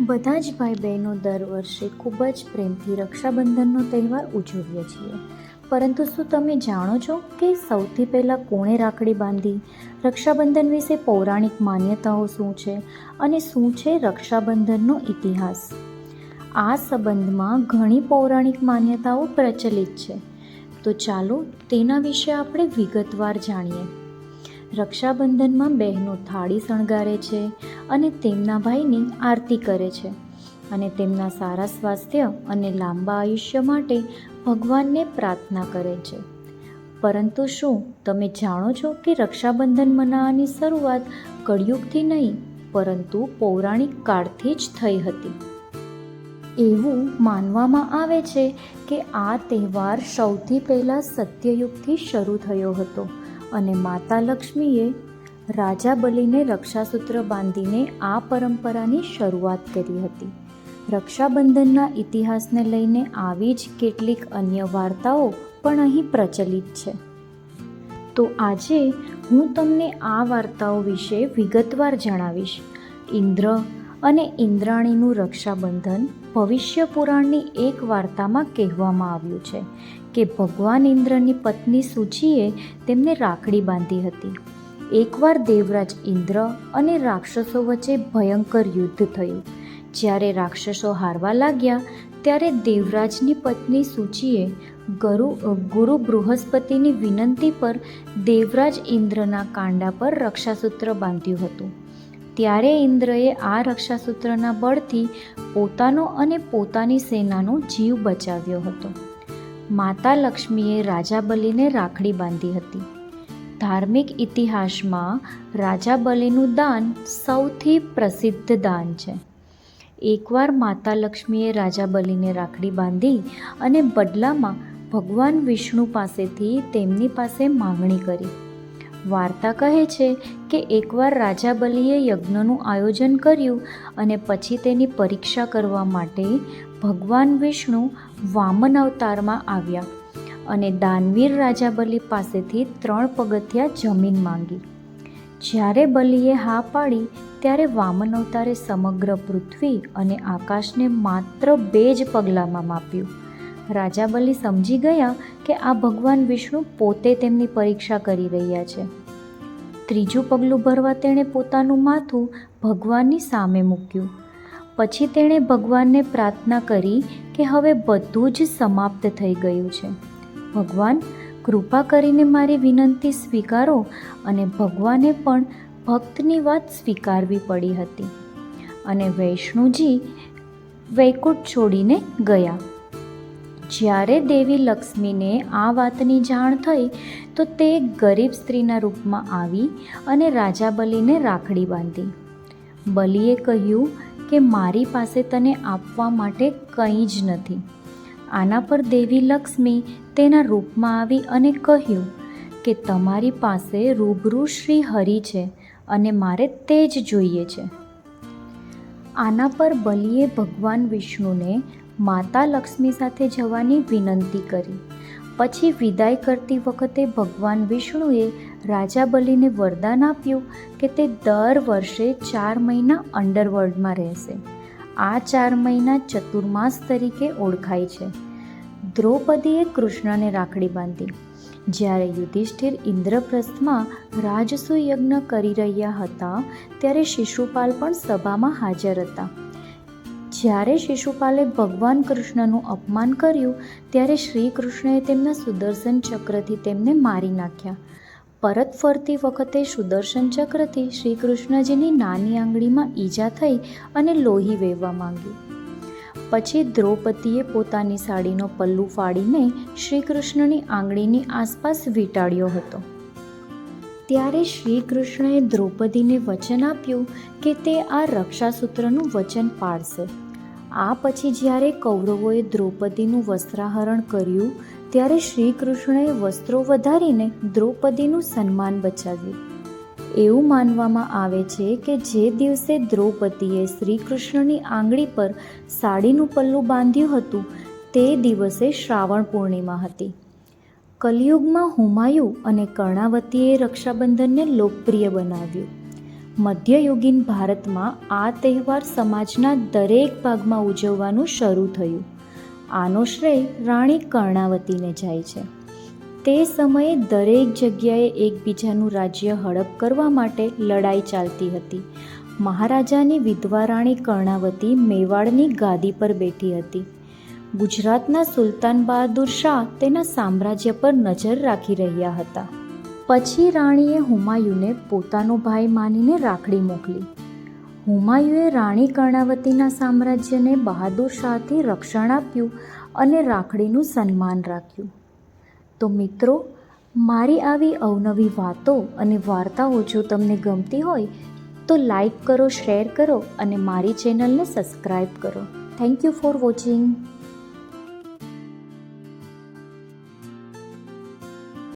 બધા જ ભાઈ બહેનો દર વર્ષે ખૂબ જ પ્રેમથી રક્ષાબંધનનો તહેવાર ઉજવીએ છીએ. પરંતુ શું તમે જાણો છો કે સૌથી પહેલાં કોણે રાખડી બાંધી? રક્ષાબંધન વિશે પૌરાણિક માન્યતાઓ શું છે? અને શું છે રક્ષાબંધનનો ઇતિહાસ? આ સંબંધમાં ઘણી પૌરાણિક માન્યતાઓ પ્રચલિત છે. તો ચાલો તેના વિશે આપણે વિગતવાર જાણીએ. રક્ષાબંધનમાં બહેનો થાળી શણગારે છે અને તેમના ભાઈની આરતી કરે છે. અને તેમના સારા સ્વાસ્થ્ય અને લાંબા આયુષ્ય માટે ભગવાનને પ્રાર્થના કરે છે. પરંતુ શું તમે જાણો છો કે રક્ષાબંધન મનાવવાની શરૂઆત કળિયુગથી નહીં, પરંતુ પૌરાણિક કાળથી જ થઈ હતી? એવું માનવામાં આવે છે કે આ તહેવાર સૌથી પહેલાં સત્યયુગથી શરૂ થયો હતો અને માતા લક્ષ્મીએ રાજા બલિને રક્ષાસૂત્ર બાંધીને આ પરંપરાની શરૂઆત કરી હતી. રક્ષાબંધનના ઇતિહાસને લઈને આવી જ કેટલીક અન્ય વાર્તાઓ પણ અહીં પ્રચલિત છે. તો આજે હું તમને આ વાર્તાઓ વિશે વિગતવાર જણાવીશ. ઇન્દ્ર અને ઇન્દ્રાણીનું રક્ષાબંધન ભવિષ્ય પુરાણની એક વાર્તામાં કહેવામાં આવ્યું છે કે ભગવાન ઇન્દ્રની પત્ની સૂચિએ તેમને રાખડી બાંધી હતી. એકવાર દેવરાજ ઇન્દ્ર અને રાક્ષસો વચ્ચે ભયંકર યુદ્ધ થયું. જ્યારે રાક્ષસો હારવા લાગ્યા, ત્યારે દેવરાજની પત્ની સૂચિએ ગુરુ ગુરુ બૃહસ્પતિની વિનંતી પર દેવરાજ ઇન્દ્રના કાંડા પર રક્ષાસૂત્ર બાંધ્યું હતું. ત્યારે ઇન્દ્રએ આ રક્ષાસૂત્રના બળથી પોતાનો અને પોતાની સેનાનો જીવ બચાવ્યો હતો. માતા લક્ષ્મીએ રાજા બલિને રાખડી બાંધી હતી. ધાર્મિક ઇતિહાસમાં રાજા બલિનું દાન સૌથી પ્રસિદ્ધ દાન છે. એકવાર માતા લક્ષ્મીએ રાજા બલિને રાખડી બાંધી અને બદલામાં ભગવાન વિષ્ણુ પાસેથી તેમની પાસે માંગણી કરી. વાર્તા કહે છે કે એકવાર રાજા બલિએ યજ્ઞનું આયોજન કર્યું અને પછી તેની પરીક્ષા કરવા માટે ભગવાન વિષ્ણુ વામન અવતારમાં આવ્યા અને દાનવીર રાજા બલિ પાસેથી ત્રણ પગથિયા જમીન માંગી. જ્યારે બલિએ હા પાડી, ત્યારે વામન અવતારે સમગ્ર પૃથ્વી અને આકાશને માત્ર બે જ પગલામાં માપ્યું. રાજા બલિ સમજી ગયા કે આ ભગવાન વિષ્ણુ પોતે તેમની પરીક્ષા કરી રહ્યા છે. ત્રીજું પગલું ભરવા તેણે પોતાનું માથું ભગવાનની સામે મૂક્યું. પછી તેણે ભગવાનને પ્રાર્થના કરી કે હવે બધું જ સમાપ્ત થઈ ગયું છે. ભગવાન, કૃપા કરીને મારી વિનંતી સ્વીકારો અને ભગવાને પણ ભક્તની વાત સ્વીકારવી પડી હતી. અને વૈષ્ણુજી વૈકુંઠ છોડીને ગયા. જ્યારે દેવી લક્ષ્મીને આ વાતની જાણ થઈ, તો તે ગરીબ સ્ત્રીના રૂપમાં આવી અને રાજા બલિને રાખડી બાંધી. બલિએ કહ્યું કે મારી પાસે તને આપવા માટે કંઈ જ નથી. આના પર દેવી લક્ષ્મી તેના રૂપમાં આવી અને કહ્યું કે તમારી પાસે રૂબરૂ શ્રી હરિ છે અને મારે તે જ જોઈએ છે. આના પર બલિએ ભગવાન વિષ્ણુને માતા લક્ષ્મી સાથે જવાની વિનંતી કરી. પછી વિદાય કરતી વખતે ભગવાન વિષ્ણુએ રાજા બલિને વરદાન આપ્યું કે તે દર વર્ષે ચાર મહિના અંડરવર્લ્ડમાં રહેશે. આ ચાર મહિના ચતુર્માસ તરીકે ઓળખાય છે. દ્રૌપદીએ કૃષ્ણને રાખડી બાંધી. જ્યારે યુધિષ્ઠિર ઇન્દ્રપ્રસ્થમાં રાજસુ યજ્ઞ કરી રહ્યા હતા, ત્યારે શિશુપાલ પણ સભામાં હાજર હતા. જ્યારે શિશુપાલે ભગવાન કૃષ્ણનું અપમાન કર્યું, ત્યારે શ્રી કૃષ્ણએ તેમના સુદર્શન ચક્રથી તેમને મારી નાખ્યા. પરત ફરતી વખતે સુદર્શન ચક્રથી શ્રી કૃષ્ણજીની નાની આંગળીમાં ઈજા થઈ અને લોહી વહેવા માંગ્યું પછી દ્રૌપદીએ પોતાની સાડીનો પલ્લુ ફાડીને શ્રી કૃષ્ણની આંગળીની આસપાસ વીંટાળ્યો હતો. ત્યારે શ્રી કૃષ્ણએ દ્રૌપદીને વચન આપ્યું કે તે આ રક્ષાસૂત્રનું વચન પાળશે. આ પછી જ્યારે કૌરવોએ દ્રૌપદીનું વસ્ત્રાહરણ કર્યું, ત્યારે શ્રી કૃષ્ણએ વસ્ત્રો વધારીને દ્રૌપદીનું સન્માન બચાવ્યું. એવું માનવામાં આવે છે કે જે દિવસે દ્રૌપદીએ શ્રી કૃષ્ણની આંગળી પર સાડીનું પલ્લું બાંધ્યું હતું, તે દિવસે શ્રાવણ પૂર્ણિમા હતી. કલિયુગમાં હુમાયુ અને કર્ણાવતીએ રક્ષાબંધનને લોકપ્રિય બનાવ્યું. મધ્યયુગીન ભારતમાં આ તહેવાર સમાજના દરેક ભાગમાં ઉજવવાનું શરૂ થયું. આનો શ્રેય રાણી કર્ણાવતીને જાય છે. તે સમયે દરેક જગ્યાએ એકબીજાનું રાજ્ય હડપ કરવા માટે લડાઈ ચાલતી હતી. મહારાજાની વિધવા રાણી કર્ણાવતી મેવાડની ગાદી પર બેઠી હતી. ગુજરાતના સુલતાન બહાદુર શાહ તેના સામ્રાજ્ય પર નજર રાખી રહ્યા હતા. પછી રાણીએ હુમાયુને પોતાનો ભાઈ માનીને રાખડી મોકલી. હુમાયુએ રાણી કર્ણાવતીના સામ્રાજ્યને બહાદુર શાહથી રક્ષણ આપ્યું અને રાખડીનું સન્માન રાખ્યું. તો મિત્રો, મારી આવી અવનવી વાતો અને વાર્તાઓ જો તમને ગમતી હોય, તો લાઈક કરો, શેર કરો અને મારી ચેનલને સબસ્ક્રાઈબ કરો. Thank you for watching.